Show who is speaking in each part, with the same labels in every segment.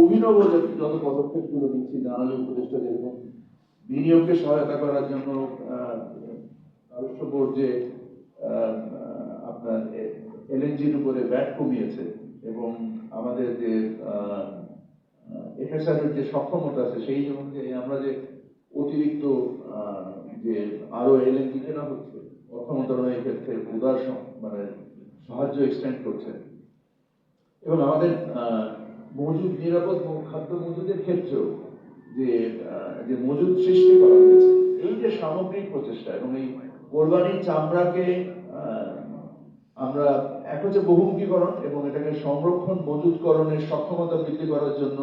Speaker 1: অভিনব যত পদক্ষেপগুলো নিচ্ছি জানালে উপদেষ্টা যেরকম বিনিয়োগকে সহায়তা করার জন্য রাজস্ব যে আপনার এলএনজির উপরে ব্যাট কমিয়েছে এবং আমাদের যে এফএসআর যে সক্ষমতা আছে, সেই অনুযায়ী আমরা যে অতিরিক্ত যে আরও এলএনজি কেনা হচ্ছে অর্থ মন্ত্রণালয়ের ক্ষেত্রে উদার মানে সাহায্য এক্সটেন্ড করছে। এবং আমাদের মজুদ নিরাপদ খাদ্য মজুদের ক্ষেত্রেও যে যে মজুদ সৃষ্টি করা হয়েছে, এই যে সামগ্রিক প্রচেষ্টা এবং এই কোরবানির চামড়াকে আমরা এক হচ্ছে বহুমুখীকরণ এবং এটাকে সংরক্ষণ মজুদকরণের সক্ষমতা বৃদ্ধি করার জন্য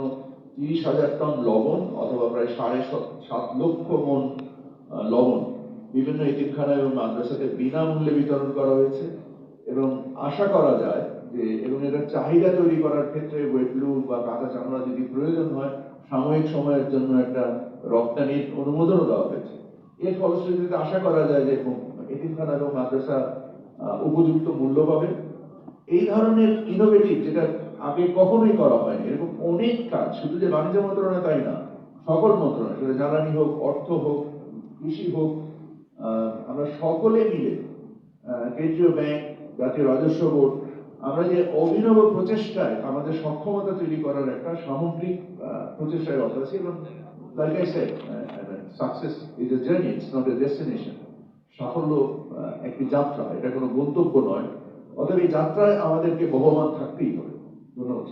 Speaker 1: তিরিশ হাজার টন লবণ অথবা প্রায় সাড়ে সাত- সাত লক্ষ মন লবণ বিভিন্ন এতিমখানা এবং মাদ্রাসাতে বিনামূল্যে বিতরণ করা হয়েছে এবং আশা করা যায় যে, এবং এটার চাহিদা তৈরি করার ক্ষেত্রে ওয়েটলু বা কাঁচা চামড়া যদি প্রয়োজন হয়, সাময়িক সময়ের জন্য একটা রপ্তানির অনুমোদনও দেওয়া হয়েছে। এর ফলশ্রুতিতে আশা করা যায় যে এতিমখানা এবং মাদ্রাসা উপযুক্ত মূল্য পাবে। এই ধরনের ইনোভেটিভ যেটা আগে কখনোই করা হয়নি, এরকম অনেক কাজ, শুধু যে বাণিজ্য মন্ত্রণালয় তাই না, সকল মন্ত্রণালয়, সেটা জ্বালানি হোক, অর্থ হোক, কৃষি হোক আমরা সকলে মিলে কেন্দ্রীয় ব্যাংক, জাতীয় রাজস্ব বোর্ড আমরা যে অভিনব প্রচেষ্টায়, আমাদের সক্ষমতা তৈরি করার একটা সামগ্রিক প্রচেষ্টায় রত আছি এবং like I said success is a journey it's not a destination সাফল্য একটি যাত্রা, এটা কোনো গন্তব্য নয়। অতএব এই যাত্রায় আমাদেরকে বহমান থাকতেই হবে।
Speaker 2: ধন্যবাদ